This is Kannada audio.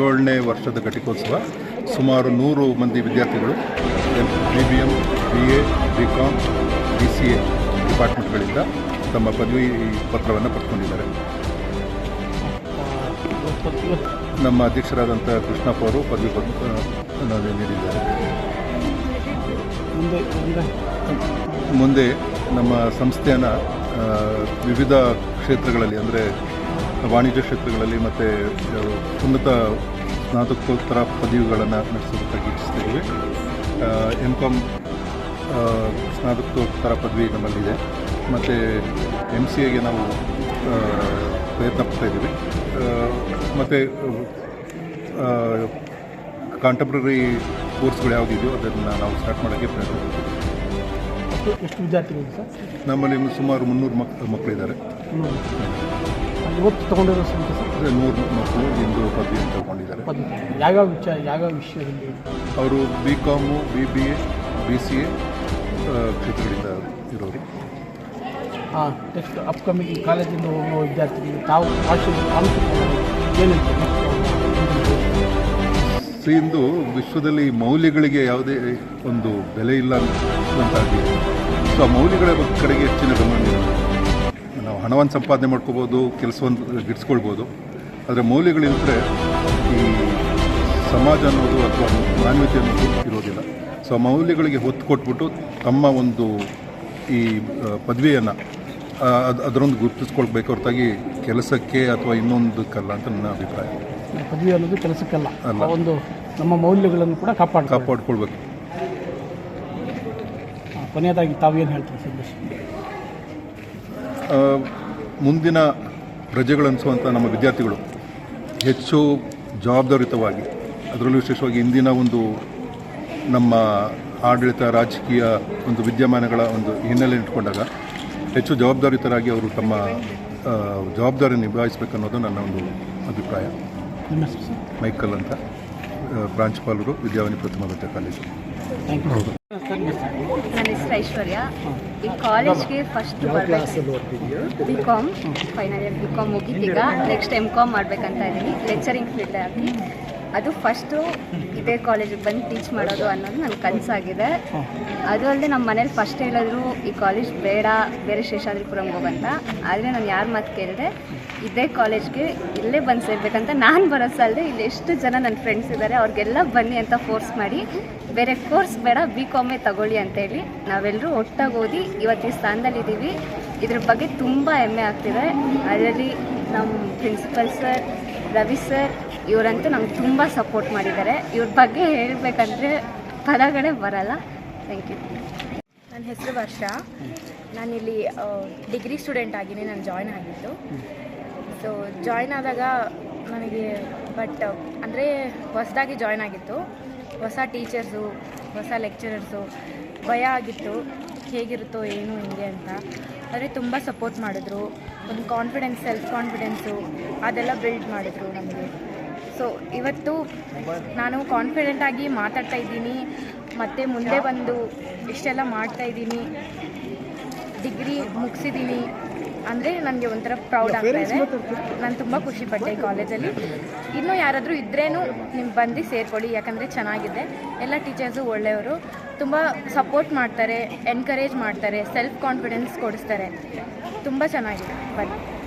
ಇಪ್ಪತ್ತೇಳನೇ ವರ್ಷದ ಘಟಿಕೋತ್ಸವ. ಸುಮಾರು ನೂರು ಮಂದಿ ವಿದ್ಯಾರ್ಥಿಗಳು B B M B, A, B com B, C, A ಡಿಪಾರ್ಟ್ಮೆಂಟ್ಗಳಿಂದ ತಮ್ಮ ಪದವಿ ಪತ್ರವನ್ನು ಪಡ್ಕೊಂಡಿದ್ದಾರೆ. ನಮ್ಮ ಅಧ್ಯಕ್ಷರಾದಂಥ ಕೃಷ್ಣಪ್ಪ ಅವರು ಪದವಿ ಪತ್ರ ನೀಡಿದ್ದಾರೆ. ಮುಂದೆ ನಮ್ಮ ಸಂಸ್ಥೆಯನ್ನು ವಿವಿಧ ಕ್ಷೇತ್ರಗಳಲ್ಲಿ, ಅಂದರೆ ವಾಣಿಜ್ಯ ಕ್ಷೇತ್ರಗಳಲ್ಲಿ ಮತ್ತು ಉನ್ನತ ಸ್ನಾತಕೋತ್ತರ ಪದವಿಗಳನ್ನು ನಡೆಸೋದಕ್ಕಾಗಿ ಇಚ್ಛಿಸ್ತಿದ್ದೀವಿ ಎಂ ಕಾಮ್ ಸ್ನಾತಕೋತ್ತರ ಪದವಿ ನಮ್ಮಲ್ಲಿದೆ. ಮತ್ತು ಎಂ ಸಿ ಎಗೆ ನಾವು ಪ್ರಯತ್ನ ಪಡ್ತಾ ಇದ್ದೀವಿ. ಮತ್ತು ಕಾಂಟೆಂಪ್ರರಿ ಕೋರ್ಸ್ಗಳು ಯಾವುದಿದೆಯೋ ಅದನ್ನು ನಾವು ಸ್ಟಾರ್ಟ್ ಮಾಡೋಕ್ಕೆ ಪ್ರಯತ್ನ ಪಡ್ತೀವಿ. ಎಷ್ಟು ವಿದ್ಯಾರ್ಥಿಗಳು ಸರ್? ನಮ್ಮಲ್ಲಿ ಸುಮಾರು ಮುನ್ನೂರು ಮಕ್ ಮಕ್ಕಳಿದ್ದಾರೆ ಇವತ್ತು ತೊಗೊಂಡಿರೋ ಸಂಖ್ಯೆ ಸರ್? ನೂರು ಮಕ್ಕಳು ಇಂದು ಪದವಿಯನ್ನು ತಗೊಂಡಿದ್ದಾರೆ. ಪದ್ಧತಿ. ಯಾವ್ಯಾವ ವಿಚಾರ ಯಾವ್ಯಾವ ವಿಷಯದಲ್ಲಿ? ಅವರು B com B B A B C A ಕ್ಷೇತ್ರಗಳಿಂದ ಇರೋರು. ಹಾಂ ನೆಕ್ಸ್ಟ್ ಅಪ್ಕಮಿಂಗ್ ಕಾಲೇಜಿಂದ ಹೋಗುವ ವಿದ್ಯಾರ್ಥಿಗಳಿಗೆ ತಾವು ಭಾಷೆ ಸೊ ಇಂದು ವಿಶ್ವದಲ್ಲಿ ಮೌಲ್ಯಗಳಿಗೆ ಯಾವುದೇ ಒಂದು ಬೆಲೆ ಇಲ್ಲ ಅಂತಾಗಿ. ಸೊ ಆ ಮೌಲ್ಯಗಳ ಬಗ್ಗೆ ಕಡೆಗೆ ಹೆಚ್ಚಿನ ಗಮನ ನೀಡಬೇಕು ನಾವು ಹಣವನ್ನು ಸಂಪಾದನೆ ಮಾಡ್ಕೋಬೋದು ಕೆಲಸವನ್ನು ಗಿಡ್ಸ್ಕೊಳ್ಬೋದು. ಆದರೆ ಮೌಲ್ಯಗಳಿದ್ದರೆ ಸಮಾಜ ಅನ್ನೋದು ಅಥವಾ ಮಾನವೀಯತೆ ಅನ್ನೋದು ಇರೋದಿಲ್ಲ. ಸೊ ಮೌಲ್ಯಗಳಿಗೆ ಹೊತ್ತು ಕೊಟ್ಬಿಟ್ಟು ತಮ್ಮ ಒಂದು ಈ ಪದವಿಯನ್ನು ಅದು ಅದರೊಂದು ಗುರುತಿಸ್ಕೊಳ್ಬೇಕು. ಹೊರತಾಗಿ ಕೆಲಸಕ್ಕೆ ಅಥವಾ ಇನ್ನೊಂದಕ್ಕಲ್ಲ ಅಂತ ನನ್ನ ಅಭಿಪ್ರಾಯ. ಪದವಿ ಅನ್ನೋದು ಕೆಲಸಕ್ಕಲ್ಲ. ಅಲ್ಲ. ಒಂದು ನಮ್ಮ ಮೌಲ್ಯಗಳನ್ನು ಕೂಡ ಕಾಪಾಡ ಕಾಪಾಡ್ಕೊಳ್ಬೇಕು. ಕೊನೆಯದಾಗಿ ತಾವೇನು ಹೇಳ್ತೀರಿ ಸಂದೇಶ ಮುಂದಿನ ಪ್ರಜೆಗಳನ್ನಿಸುವಂಥ ನಮ್ಮ ವಿದ್ಯಾರ್ಥಿಗಳು ಹೆಚ್ಚು ಜವಾಬ್ದಾರಿಯುತವಾಗಿ ಅದರಲ್ಲೂ ವಿಶೇಷವಾಗಿ ಇಂದಿನ ಒಂದು ನಮ್ಮ ಆಡಳಿತ ರಾಜಕೀಯ ಒಂದು ವಿದ್ಯಮಾನಗಳ ಒಂದು ಹಿನ್ನೆಲೆ ಇಟ್ಕೊಂಡಾಗ ಹೆಚ್ಚು ಜವಾಬ್ದಾರಿತರಾಗಿ ಅವರು ತಮ್ಮ ಜವಾಬ್ದಾರಿ ನಿಭಾಯಿಸಬೇಕು ಅನ್ನೋದು ನನ್ನ ಒಂದು ಅಭಿಪ್ರಾಯ. ಮೈಕಲ್ ಅಂತ ಪ್ರಾಂಶುಪಾಲರು ವಿದ್ಯಾವಾಣಿ ಪ್ರಥಮ ದರ್ಜೆ ಕಾಲೇಜು. ಥ್ಯಾಂಕ್ ಯು ಸರ್ ನಿಮ್ಮ ಹೆಸರು ನನ್ನ ಹೆಸರು ಐಶ್ವರ್ಯ. ಈ ಕಾಲೇಜ್ಗೆ first B com final year B com ಮುಗೀತೀಗ next M com ಮಾಡ್ಬೇಕಂತ ಇದ್ದೀನಿ. ಲೆಕ್ಚರಿಂಗ್ ಫೀಲ್ಡ್ ಆಗಿ ಅದು ಫಸ್ಟು ಇದೇ ಕಾಲೇಜಿಗೆ ಬಂದು ಟೀಚ್ ಮಾಡೋದು ಅನ್ನೋದು ನನ್ನ ಕನಸಾಗಿದೆ. ಅದು ಅಲ್ಲದೆ ನಮ್ಮ ಮನೇಲಿ ಫಸ್ಟ್ ಹೇಳಿದ್ರು, ಈ ಕಾಲೇಜ್ ಬೇಡ, ಬೇರೆ ಶೇಷಾದ್ರಿಪುರಂಗೆ ಹೋಗಂತ. ಆದರೆ ನಾನು ಯಾರು ಮಾತು ಕೇಳಿದೆ, ಇದೇ ಕಾಲೇಜ್ಗೆ ಇಲ್ಲೇ ಬಂದು ಸೇರ್ಬೇಕಂತ ನಾನು ಬರೋಸಲ್ಲದೆ ಇಲ್ಲಿ ಎಷ್ಟು ಜನ ನನ್ನ ಫ್ರೆಂಡ್ಸ್ ಇದ್ದಾರೆ ಅವ್ರಿಗೆಲ್ಲ ಬನ್ನಿ ಅಂತ ಫೋರ್ಸ್ ಮಾಡಿ, ಬೇರೆ ಕೋರ್ಸ್ ಬೇಡ ಬಿ ಕಾಮೇ ತಗೊಳ್ಳಿ ಅಂತೇಳಿ ನಾವೆಲ್ಲರೂ ಒಟ್ಟಾಗಿ ಓದಿ ಇವತ್ತು ಈ ಸ್ಥಾನದಲ್ಲಿದ್ದೀವಿ ಇದ್ರ ಬಗ್ಗೆ ತುಂಬ ಹೆಮ್ಮೆ ಆಗ್ತಿದೆ. ಅದರಲ್ಲಿ ನಮ್ಮ ಪ್ರಿನ್ಸಿಪಲ್ ಸರ್ ರವಿ ಸರ್, ಇವರಂತೂ ನಮ್ಗೆ ತುಂಬ ಸಪೋರ್ಟ್ ಮಾಡಿದ್ದಾರೆ. ಇವ್ರ ಬಗ್ಗೆ ಹೇಳಬೇಕಂದ್ರೆ ಪದಗಳೇ ಬರಲ್ಲ. ಥ್ಯಾಂಕ್ ಯು ನನ್ನ ಹೆಸರು ವರ್ಷ. ನಾನಿಲ್ಲಿ ಡಿಗ್ರಿ ಸ್ಟೂಡೆಂಟ್ ಆಗಿನೇ ನಾನು ಜಾಯ್ನ್ ಆಗಿದ್ದು. ಸೊ ಜಾಯ್ನ್ ಆದಾಗ ನನಗೆ ಬಟ್ ಅಂದರೆ ಹೊಸದಾಗಿ ಜಾಯ್ನ್ ಆಗಿತ್ತು. ಹೊಸ ಟೀಚರ್ಸು ಹೊಸ ಲೆಕ್ಚರರ್ಸು ಭಯ ಆಗಿತ್ತು. ಹೇಗಿರುತ್ತೋ, ಏನು ಹಿಂಗೆ ಅಂತ. ಆದರೆ ತುಂಬ ಸಪೋರ್ಟ್ ಮಾಡಿದ್ರು. ಒಂದು ಕಾನ್ಫಿಡೆನ್ಸ್ ಸೆಲ್ಫ್ ಕಾನ್ಫಿಡೆನ್ಸು ಅದೆಲ್ಲ ಬಿಲ್ಡ್ ಮಾಡಿದ್ರು ನಮಗೆ. ಸೊ ಇವತ್ತು ನಾನು ಕಾನ್ಫಿಡೆಂಟ್ ಆಗಿ ಮಾತಾಡ್ತಾ ಇದ್ದೀನಿ. ಮತ್ತು ಮುಂದೆ ಬಂದು ಇಷ್ಟೆಲ್ಲ ಮಾಡ್ತಾ ಇದ್ದೀನಿ. ಡಿಗ್ರಿ ಮುಗಿಸಿದ್ದೀನಿ. ಅಂದರೆ ನನಗೆ ಒಂಥರ ಪ್ರೌಡ್ ಆಗ್ತಾ ಇದೆ. ನಾನು ತುಂಬ ಖುಷಿ ಪಟ್ಟೆ ಈ ಕಾಲೇಜಲ್ಲಿ ಇನ್ನೂ ಯಾರಾದರೂ ಇದ್ರೇನು ನಿಮ್ಗೆ ಬಂದು ಸೇರ್ಕೊಳ್ಳಿ. ಯಾಕಂದರೆ ಚೆನ್ನಾಗಿದೆ. ಎಲ್ಲ ಟೀಚರ್ಸು ಒಳ್ಳೆಯವರು. ತುಂಬ ಸಪೋರ್ಟ್ ಮಾಡ್ತಾರೆ ಎನ್ಕರೇಜ್ ಮಾಡ್ತಾರೆ ಸೆಲ್ಫ್ ಕಾನ್ಫಿಡೆನ್ಸ್ ಕೊಡಿಸ್ತಾರೆ. ತುಂಬ ಚೆನ್ನಾಗಿದೆ ಬನ್ನಿ.